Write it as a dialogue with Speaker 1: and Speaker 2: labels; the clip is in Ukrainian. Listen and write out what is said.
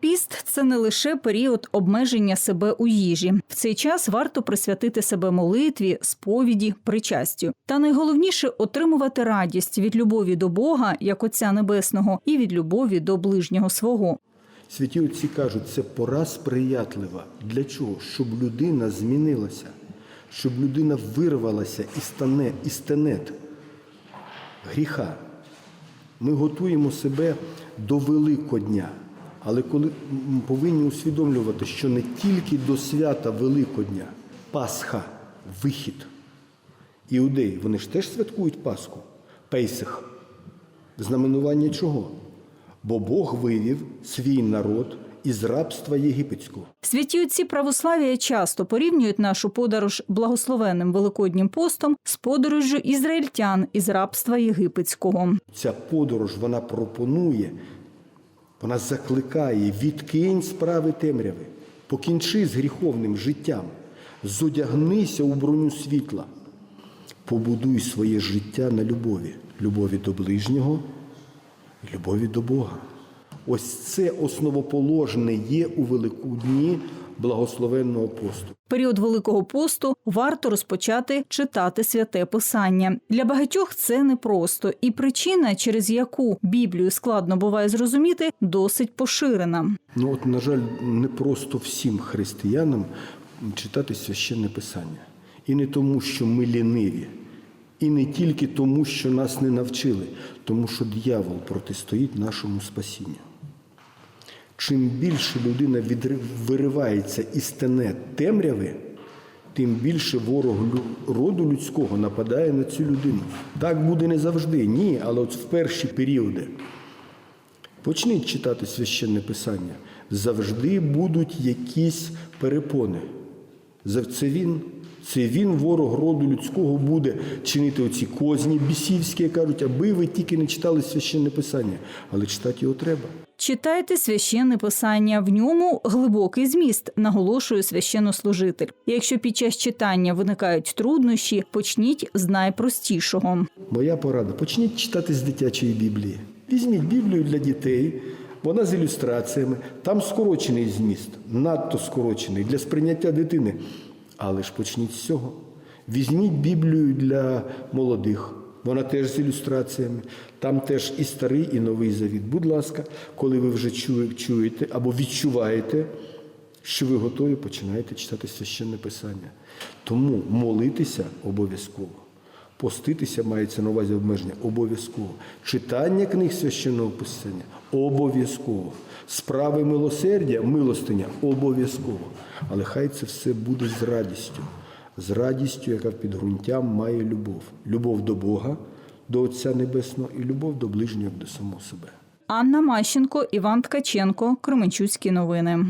Speaker 1: Піст це не лише період обмеження себе у їжі. В цей час варто присвятити себе молитві, сповіді, причастю. Та найголовніше отримувати радість від любові до Бога, як Отця Небесного, і від любові до ближнього свого.
Speaker 2: Святі отці кажуть, це пора сприятлива. Для чого? Щоб людина змінилася, щоб людина вирвалася із тане, із тенет гріха. Ми готуємо себе до Великодня. Але коли повинні усвідомлювати, що не тільки до свята Великодня, Пасха, вихід. Іудеї, вони ж теж святкують Пасху, Пейсих. Знаменування чого? Бо Бог вивів свій народ із рабства єгипетського.
Speaker 1: Святі отці православ'я часто порівнюють нашу подорож благословенним великоднім постом з подорожжю ізраїльтян із рабства єгипетського.
Speaker 2: Ця подорож вона пропонує, вона закликає, відкинь справи темряви, покінчи з гріховним життям, зодягнися у броню світла, побудуй своє життя на любові, любові до ближнього і любові до Бога. Ось це основоположне є у Великодні благословенного посту.
Speaker 1: Період Великого посту варто розпочати читати святе писання. Для багатьох це непросто, і причина, через яку Біблію складно буває зрозуміти, досить поширена.
Speaker 2: Ну от, на жаль, не просто всім християнам читати священне писання. І не тому, що ми ліниві, і не тільки тому, що нас не навчили, тому що диявол протистоїть нашому спасінню. Чим більше людина виривається із тене темряви, тим більше ворог роду людського нападає на цю людину. Так буде не завжди, ні, але от в перші періоди. Почніть читати священне писання. Завжди будуть якісь перепони. За- Це він, це він, ворог роду людського, буде чинити оці козні бісівські, кажуть, аби ви тільки не читали священне писання, але читати його треба.
Speaker 1: Читайте священне писання. В ньому глибокий зміст, наголошує священнослужитель. Якщо під час читання виникають труднощі, почніть з найпростішого.
Speaker 2: Моя порада: почніть читати з дитячої Біблії. Візьміть Біблію для дітей, вона з ілюстраціями, там скорочений зміст, надто скорочений для сприйняття дитини. Але ж почніть з цього. Візьміть Біблію для молодих. Вона теж з ілюстраціями, там теж і старий, і новий завіт. Будь ласка, коли ви вже чуєте або відчуваєте, що ви готові, починаєте читати священне писання. Тому молитися обов'язково. Поститися мається на увазі обмеження обов'язково. Читання книг священного писання обов'язково. Справи милосердя, милостиня обов'язково. Але хай це все буде з радістю, з радістю, яка під ґрунтям має любов. Любов до Бога, до Отця Небесного і любов до ближнього до самого себе.
Speaker 1: Анна Мащенко, Іван Ткаченко, Кременчуцькі новини.